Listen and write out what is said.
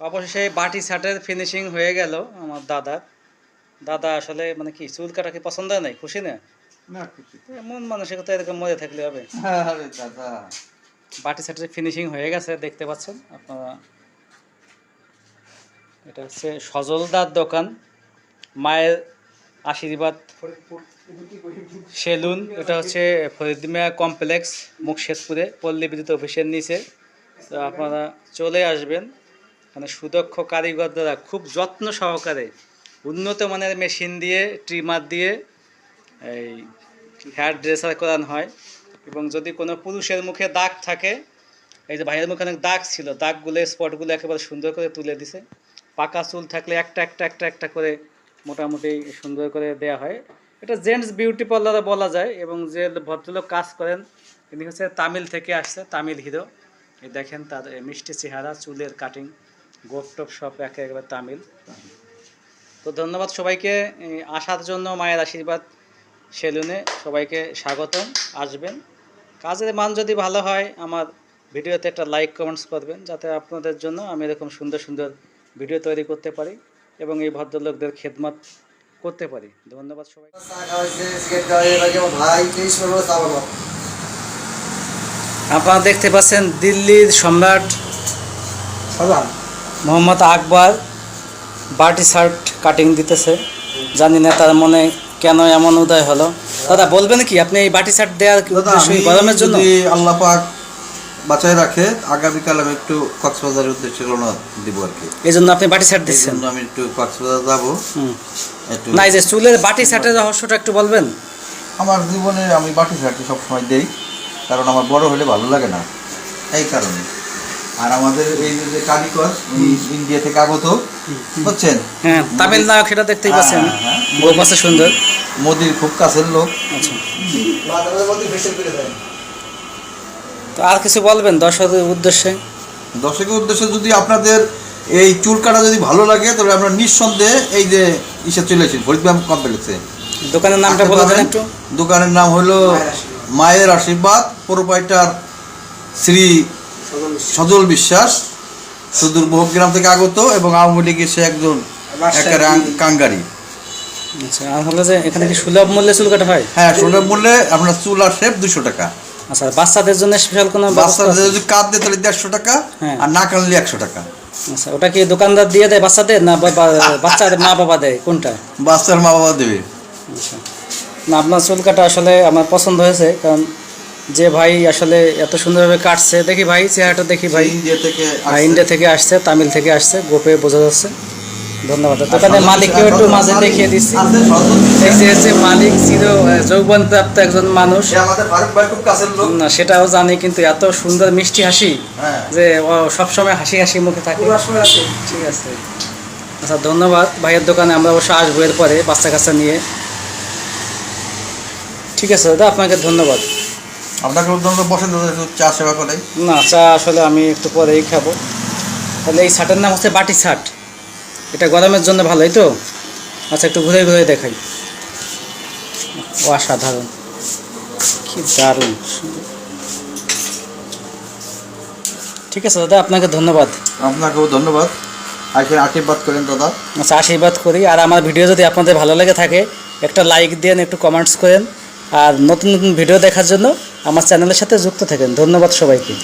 অবশেষে বাটি শার্টের ফিনিশিং হয়ে গেল আমার দাদার। দাদা আসলে মানে কি চুল কাটা কি পছন্দ হয় নাই? খুশি না? না খুশি। মন মানসিকতা এরকম মজা থাকলে হবে। দাদা। বাটি সেটের ফিনিশিং হয়ে গেছে দেখতে পাচ্ছেন আপনারা। এটা হচ্ছে সজলদার দোকান মায়ের আশীর্বাদ সেলুন। এটা হচ্ছে ফরিদমিয়া কমপ্লেক্স মুকশেদপুরে পল্লী বিদ্যুৎ অফিসের নিচে। তো আপনারা চলে আসবেন। মানে সুদক্ষ কারিগর দ্বারা খুব যত্ন সহকারে উন্নত মানের মেশিন দিয়ে ট্রিমার দিয়ে এই হেয়ার ড্রেসার করানো হয়। এবং যদি কোনো পুরুষের মুখে দাগ থাকে, এই যে ভাইয়ের মুখে অনেক দাগ ছিল, দাগগুলো স্পটগুলো একেবারে সুন্দর করে তুলে দিছে। পাকা চুল থাকলে একটা একটা একটা একটা করে মোটামুটি সুন্দর করে দেয়া হয়। এটা জেন্টস বিউটি পার্লারে বলা যায় এবং যে ভদ্রলোক কাজ করেন, তিনি হচ্ছে তামিল থেকে আসছে, তামিল হিরো। এই দেখেন তার মিষ্টি চেহারা, চুলের কাটিং গোপ টোপ সব একে একেবারে তামিল। তো ধন্যবাদ সবাইকে আসার জন্য মায়ের আশীর্বাদ সেলুনে সবাইকে স্বাগতম, আসবেন। কাজের মান যদি ভালো হয়, আমার ভিডিওতে একটা লাইক কমেন্টস করবেন, যাতে আপনাদের জন্য আমি এরকম সুন্দর সুন্দর ভিডিও তৈরি করতে পারি এবং এই ভদ্রলোকদের খেদমত করতে পারি। ধন্যবাদ সবাই। আপনারা দেখতে পাচ্ছেন দিল্লির সম্রাট। মোহাম্মদ আকবর বাটি শার্ট কাটিং দিতেছে। জানি না তার মনে কেন এমন উদয় হলো। দাদা বলবেন কি আপনি এই বাটি শার্ট দেওয়ার গরমের জন্য? আল্লাহ পাক বাঁচায় রাখে আগামীকাল আমি একটু কক্সবাজারের উদ্দেশ্যে রওনা দিব আর কি। এই জন্য আপনি বাটি শার্ট দিচ্ছেন? আমি একটু কক্সবাজার যাব। একটু না এই যে চুলের বাটি শার্টের রহস্যটা একটু বলবেন? আমার জীবনে আমি বাটি শার্টি সবসময় দেই কারণ আমার বড় হলে ভালো লাগে না। এই কারণে। আর আমাদের এই যে- কারিগর ইন্ডিয়া থেকে আগত বুঝছেন? হ্যাঁ তামিলনাড়ু সেটা দেখতেই পাচ্ছেন। বউ পাশে সুন্দর। মোদির খুব কাছের লোক। আচ্ছা। তো আর কিছু বলবেন দর্শকের উদ্দেশ্যে? দর্শকের উদ্দেশ্যে যদি আপনাদের এই চুল কাটা যদি ভালো লাগে তাহলে আমরা নিঃসন্দেহে এই যে ইসে চলেছি ফরিদগ্রাম কমপ্লেক্সে দোকানের নামটা বলে দেন একটু। দোকানের নাম হলো মায়ের আশীর্বাদ প্রোপাইটার শ্রী সজল বিশ্বাস সুদূর বহুগ্রাম থেকে আগত এবং আওয়ামী লীগের সে একজন কাঙ্গারি। আচ্ছা আর হলো যে এখানে কি সুলভ মূল্যে চুল কাটা হয়? হ্যাঁ সুলভ মূল্যে আপনার চুল আর শেপ দুশো টাকা। আচ্ছা বাচ্চাদের জন্য স্পেশাল কোনো বাচ্চাদের যদি কাঁদ দেয় তাহলে দেড়শো টাকা হ্যাঁ। আর না কানলে একশো টাকা। আচ্ছা ওটা কি দোকানদার দিয়ে দেয় বাচ্চাদের না বাচ্চাদের মা বাবা দেয়? কোনটা? বাচ্চার মা বাবা দেবে। আচ্ছা। না আপনার চুল কাটা আসলে আমার পছন্দ হয়েছে কারণ যে ভাই আসলে এত সুন্দরভাবে কাটছে দেখি ভাই চেহারাটা দেখি ভাই। ইন্ডিয়া থেকে আসছে। ইন্ডিয়া থেকে আসছে তামিল থেকে আসছে গোপে বোঝা যাচ্ছে। ধন্যবাদ। দোকানের মালিককেও একটু মাঝে দেখিয়ে দিচ্ছি। যে হচ্ছে মালিক চির যৌবন প্রাপ্ত একজন মানুষ। না সেটাও জানি কিন্তু এত সুন্দর মিষ্টি হাসি হ্যাঁ। যে সবসময় হাসি হাসি মুখে থাকে। ঠিক আছে। আচ্ছা ধন্যবাদ। ভাইয়ের দোকানে আমরা অবশ্য আসব এরপরে বাচ্চা কাচ্চা নিয়ে। ঠিক আছে দাদা আপনাকে ধন্যবাদ। আপনাকে ধন্যবাদ বসেন চা সেবা করে না চা আসলে আমি একটু পরেই খাব। তাহলে এই শার্টের নাম হচ্ছে বাটি শার্ট এটা গরমের জন্য ভালোই তো? আচ্ছা একটু ঘুরে ঘুরে দেখাই। অসাধারণ। কি দারুণ। ঠিক আছে দাদা আপনাকে ধন্যবাদ। আপনাকেও ধন্যবাদ। আজকে আশীর্বাদ করেন দাদা। আচ্ছা আশীর্বাদ করি। আর আমার ভিডিও যদি আপনাদের ভালো লেগে থাকে একটা লাইক দেন একটু কমেন্টস করেন। আর নতুন নতুন ভিডিও দেখার জন্য আমার চ্যানেলের সাথে যুক্ত থাকেন। ধন্যবাদ সবাইকে।